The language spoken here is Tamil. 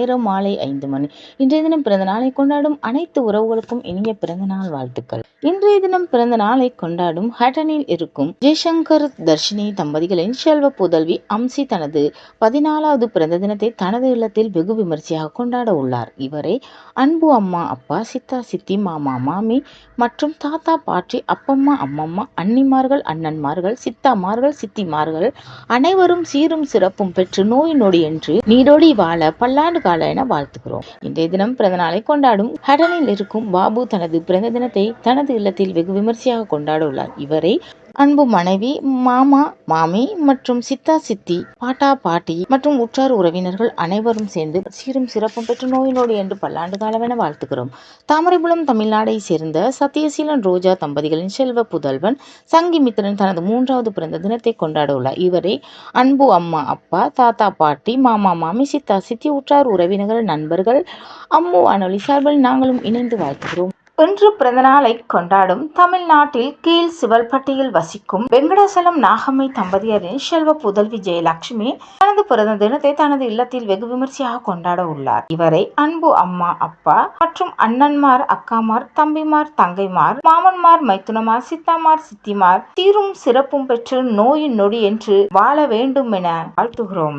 நேரம் மாலை ஐந்து மணி. இன்றைய தினம் பிறந்த நாளை கொண்டாடும் அனைத்து உறவுகளுக்கும் இனிய பிறந்த நாள் வாழ்த்துக்கள். இன்றைய தினம் பிறந்த நாளை கொண்டாடும் ஹட்டனில் இருக்கும் ஜெய்சங்கர் தர்ஷினி தம்பதிகளின் செல்வ புதல்வி அம்சி தனது பதினாலாவது பிறந்த தினத்தை தனது இல்லத்தில் வெகு விமர்சையாக கொண்டாட உள்ளார். இவரை அன்பு அம்மா அப்பா சித்தா சித்தி மாமா மாமி மற்றும் தாத்தா பாட்டி அப்பம்மா அம்மம்மா அன்னிமார்கள் அண்ணன்மார்கள் சித்தாமார்கள் சித்திமார்கள் அனைவரும் சீரும் சிறப்பும் பெற்று நோய் நொடி என்று நீடோடி வாழ பல்லாண்டு கால என வாழ்த்துகிறோம். இன்றைய தினம் பிறந்த நாளை கொண்டாடும் ஹடனில் இருக்கும் பாபு தனது பிறந்த தினத்தை தனது இல்லத்தில் வெகு விமர்சையாக கொண்டாட உள்ளார் இவரை அன்பு மனைவி மாமா மாமி மற்றும் சித்தா சித்தி பாட்டா பாட்டி மற்றும் உற்றார் உறவினர்கள் அனைவரும் சேர்ந்து சீரும் சிறப்பும் பெற்று நோய் என்று பல்லாண்டு காலமென வாழ்த்துகிறோம். தாமரைபுலம் தமிழ்நாடை சேர்ந்த சத்யசீலன் ரோஜா தம்பதிகளின் செல்வ புதல்வன் சங்கிமித்திரன் தனது மூன்றாவது பிறந்த தினத்தை கொண்டாட உள்ளார். இவரை அன்பு அம்மா அப்பா தாத்தா பாட்டி மாமா மாமி சித்தா சித்தி உற்றார் உறவினர்கள் நண்பர்கள் அம்மு அனொலி சார்பில் நாங்களும் இணைந்து வாழ்த்துகிறோம். இன்று பிறந்தநாளை கொண்டாடும் தமிழ்நாட்டில் கீழ் சிவல்பட்டியில் வசிக்கும் வெங்கடாசலம் நாகம்மை தம்பதியரின் செல்வ புதல்வி ஜெயலட்சுமி தனது பிறந்த தினத்தை தனது இல்லத்தில் வெகு விமர்சையாக கொண்டாட உள்ளார். இவரை அன்பு அம்மா அப்பா மற்றும் அண்ணன்மார் அக்காமார் தம்பிமார் தங்கைமார் மாமன்மார் மைத்துனமார் சித்தாமார் சித்திமார் தீரும் சிறப்பும் பெற்று நோயின் நொடி என்று வாழ வேண்டும் என வாழ்த்துகிறோம்.